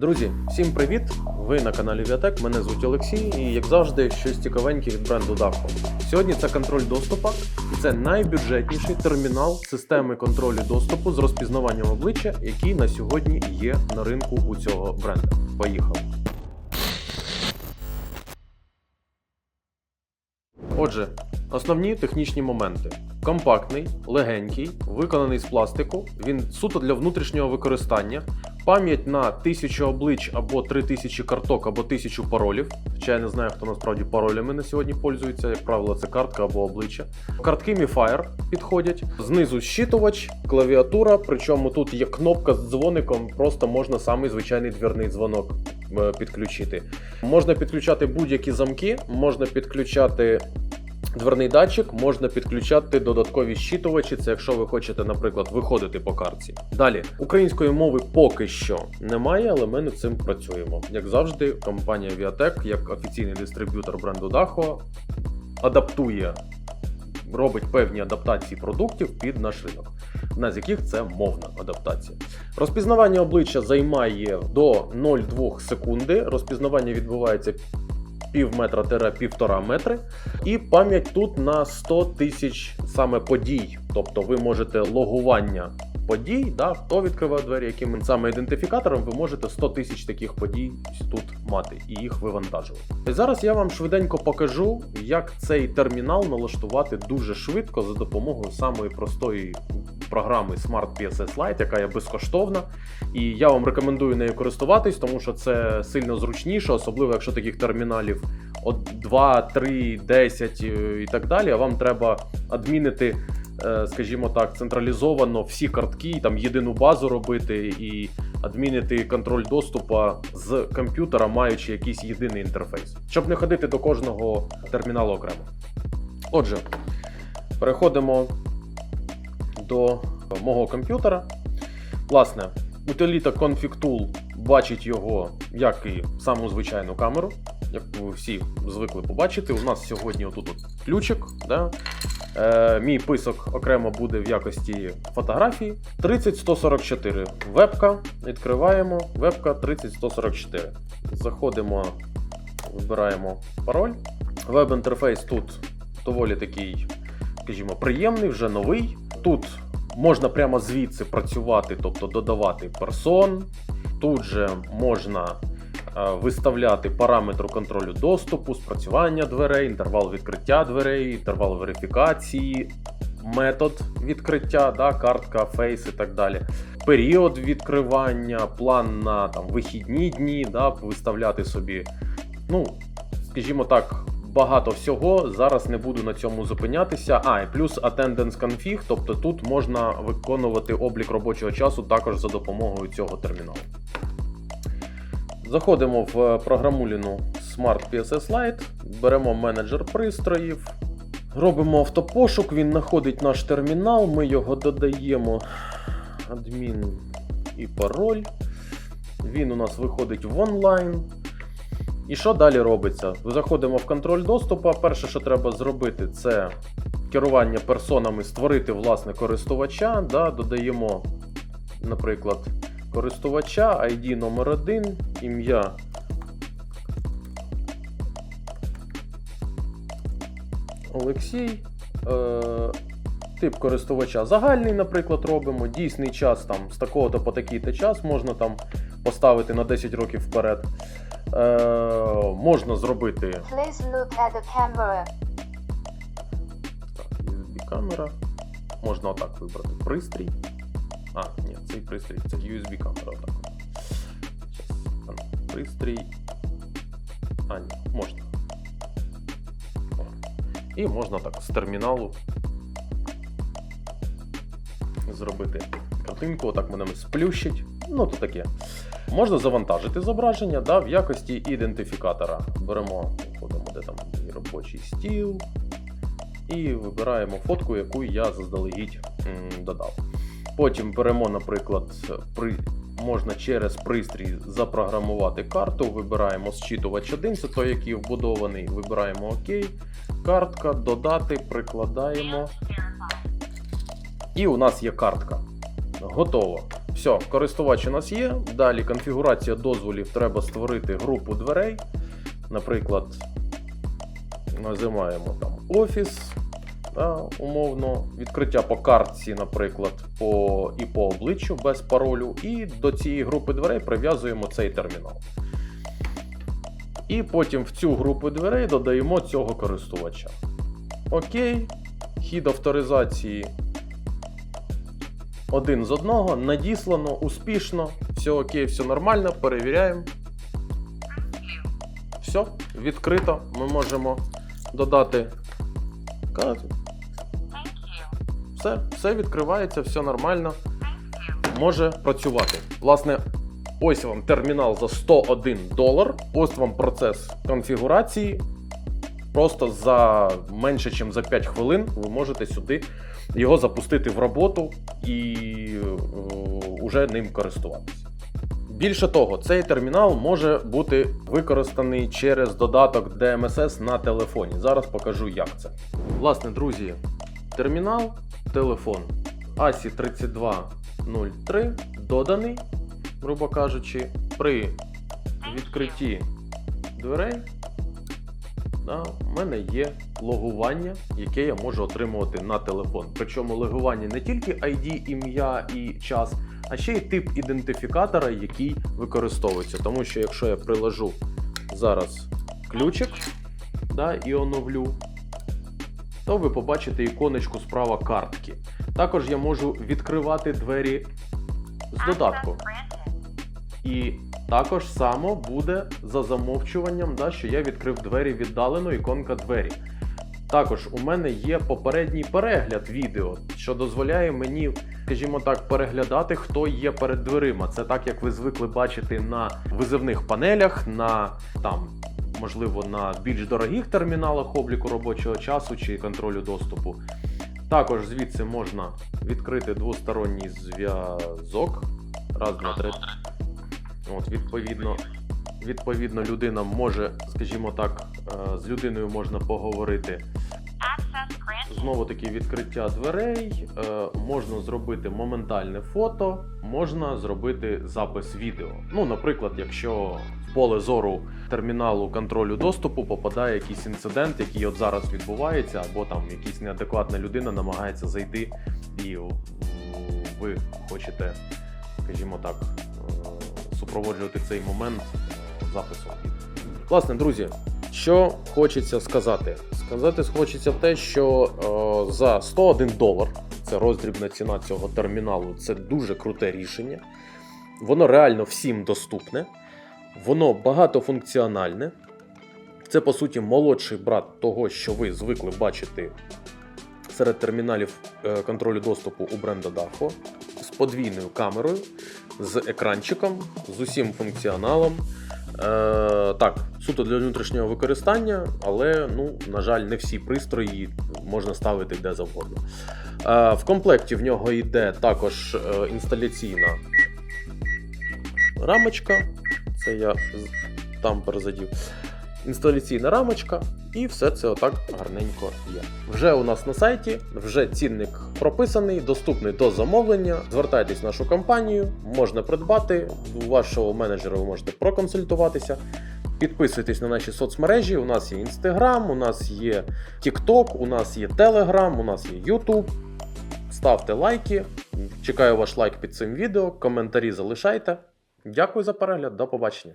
Друзі, всім привіт! Ви на каналі Viatec, мене звуть Олексій, і як завжди, щось цікавеньке від бренду Daco. Сьогодні це контроль доступу, і це найбюджетніший термінал системи контролю доступу з розпізнаванням обличчя, який на сьогодні є на ринку у цього бренду. Поїхали! Отже, основні технічні моменти: компактний, легенький, виконаний з пластику. Він суто для внутрішнього використання. Пам'ять на 1000 облич або 3000 карток, або 1000 паролів. Хоча я не знаю, хто насправді паролями на сьогодні пользується. Як правило, це картка або обличчя. Картки Mi підходять. Знизу щитувач, клавіатура. Причому тут є кнопка з дзвоником, просто можна самий звичайний двірний дзвонок е, підключити. Можна підключати будь-які замки, можна підключати Дверний датчик можна підключати додаткові щитувачі, це якщо ви хочете, наприклад, виходити по картці. Далі української мови поки що немає, але ми над цим працюємо. Як завжди, компанія Viatec, як офіційний дистриб'ютор бренду Daho, адаптує, робить певні адаптації продуктів під наш ринок, одна з яких це мовна адаптація. Розпізнавання обличчя займає до 0,2 секунди. Розпізнавання відбувається пів метра тире півтора метри. І пам'ять тут на 100 тисяч саме подій. Тобто ви можете логування подій, да, хто відкриває двері, яким саме ідентифікатором, ви можете 100 тисяч таких подій тут мати і їх вивантажувати. І зараз я вам швиденько покажу, як цей термінал налаштувати дуже швидко за допомогою самої простої програми Smart PSS Lite, яка є безкоштовна. І я вам рекомендую нею користуватись, тому що це сильно зручніше, особливо якщо таких терміналів от 2, 3, 10 і так далі. А вам треба адмінити, е, скажімо так, централізовано всі картки, там єдину базу робити і адмінити контроль доступу з комп'ютера, маючи якийсь єдиний інтерфейс, щоб не ходити до кожного терміналу окремо. Отже, переходимо до мого комп'ютера. Власне, утиліта Config Tool бачить його як і саму звичайну камеру, як ви всі звикли побачити. У нас сьогодні отут от ключик. Да? Е, мій писок окремо буде в якості фотографії. 30144 вебка. Відкриваємо вебка 30144. Заходимо, вибираємо пароль. Веб-інтерфейс тут доволі такий, скажімо, приємний, вже новий. Тут можна прямо звідси працювати, тобто додавати персон. Тут же можна е, виставляти параметри контролю доступу, спрацювання дверей, інтервал відкриття дверей, інтервал верифікації, метод відкриття, да, картка, фейс і так далі. Період відкривання, план на там, вихідні дні, да, виставляти собі. Ну, скажімо так, багато всього. Зараз не буду на цьому зупинятися. А, і плюс attendance config, тобто тут можна виконувати облік робочого часу також за допомогою цього терміналу. Заходимо в програмуліну Smart PSS Lite, беремо менеджер пристроїв, робимо автопошук, він знаходить наш термінал, ми його додаємо адмін і пароль. Він у нас виходить в онлайн. І що далі робиться? Заходимо в контроль доступу. Перше, що треба зробити, це керування персонами, створити власне користувача. Да, Додаємо, наприклад, користувача, ID номер 1 ім'я. Олексій. Е, Тип користувача загальний, наприклад, робимо. Дійсний час там з такого-то по такий-то час можна там поставити на 10 років вперед. Е, можна зробити Please look at the camera. так, USB камера. Можна отак вибрати пристрій. А, ні, цей пристрій це USB камера. Отак. Пристрій. А, ні, можна. І можна так з терміналу зробити картинку, отак мене сплющить. Ну, то таке. Можна завантажити зображення да, в якості ідентифікатора. Беремо, входимо, де там робочий стіл. І вибираємо фотку, яку я заздалегідь додав. Потім беремо, наприклад, при... можна через пристрій запрограмувати карту. Вибираємо зчитувач 1, це той, який вбудований. Вибираємо ОК. Картка, додати, прикладаємо. І у нас є картка. Готово. Все, користувач у нас є. Далі конфігурація дозволів треба створити групу дверей. Наприклад, називаємо там офіс, да, умовно, відкриття по картці, наприклад, по, і по обличчю без паролю. І до цієї групи дверей прив'язуємо цей термінал. І потім в цю групу дверей додаємо цього користувача. Окей, хід авторизації один з одного, надіслано, успішно, все окей, все нормально, перевіряємо. Все, відкрито. Ми можемо додати. Все, все відкривається, все нормально. Може працювати. Власне, ось вам термінал за 101 долар. Ось вам процес конфігурації. Просто за менше, ніж за 5 хвилин ви можете сюди його запустити в роботу і е, уже ним користуватися. Більше того, цей термінал може бути використаний через додаток DMSS на телефоні. Зараз покажу, як це. Власне, друзі, термінал, телефон ASI 3203 доданий, грубо кажучи, при відкритті дверей да, у мене є логування, яке я можу отримувати на телефон. Причому логування не тільки ID, ім'я і час, а ще й тип ідентифікатора, який використовується. Тому що якщо я приложу зараз ключик да, і оновлю, то ви побачите іконочку справа картки. Також я можу відкривати двері з додатку. І також само буде за замовчуванням, да, що я відкрив двері віддалено, іконка двері. Також у мене є попередній перегляд відео, що дозволяє мені, скажімо так, переглядати, хто є перед дверима. Це так, як ви звикли бачити на визивних панелях, на там, можливо, на більш дорогих терміналах обліку робочого часу чи контролю доступу. Також звідси можна відкрити двосторонній зв'язок. Раз, два, три. От, відповідно, відповідно, людина може, скажімо так, е, з людиною можна поговорити. Знову таки відкриття дверей, е, можна зробити моментальне фото, можна зробити запис відео. Ну, наприклад, якщо в поле зору терміналу контролю доступу попадає якийсь інцидент, який от зараз відбувається, або там якась неадекватна людина намагається зайти, і ви хочете, скажімо так, е, супроводжувати цей момент е, записом. Власне, друзі, що хочеться сказати? Сказати хочеться те, що е, за 101 долар, це роздрібна ціна цього терміналу, це дуже круте рішення. Воно реально всім доступне, воно багатофункціональне. Це, по суті, молодший брат того, що ви звикли бачити серед терміналів е, контролю доступу у бренда Daho з подвійною камерою, з екранчиком, з усім функціоналом. Е, так, суто для внутрішнього використання, але, ну, на жаль, не всі пристрої можна ставити де завгодно. Е, в комплекті в нього йде також е, інсталяційна рамочка. Це я там перезадів. Інсталяційна рамочка, і все це отак гарненько є. Вже у нас на сайті, вже цінник прописаний, доступний до замовлення. Звертайтесь в нашу компанію, можна придбати. У вашого менеджера ви можете проконсультуватися. Підписуйтесь на наші соцмережі. У нас є Instagram, у нас є TikTok, у нас є Telegram, у нас є YouTube. Ставте лайки. Чекаю ваш лайк під цим відео, коментарі залишайте. Дякую за перегляд, до побачення.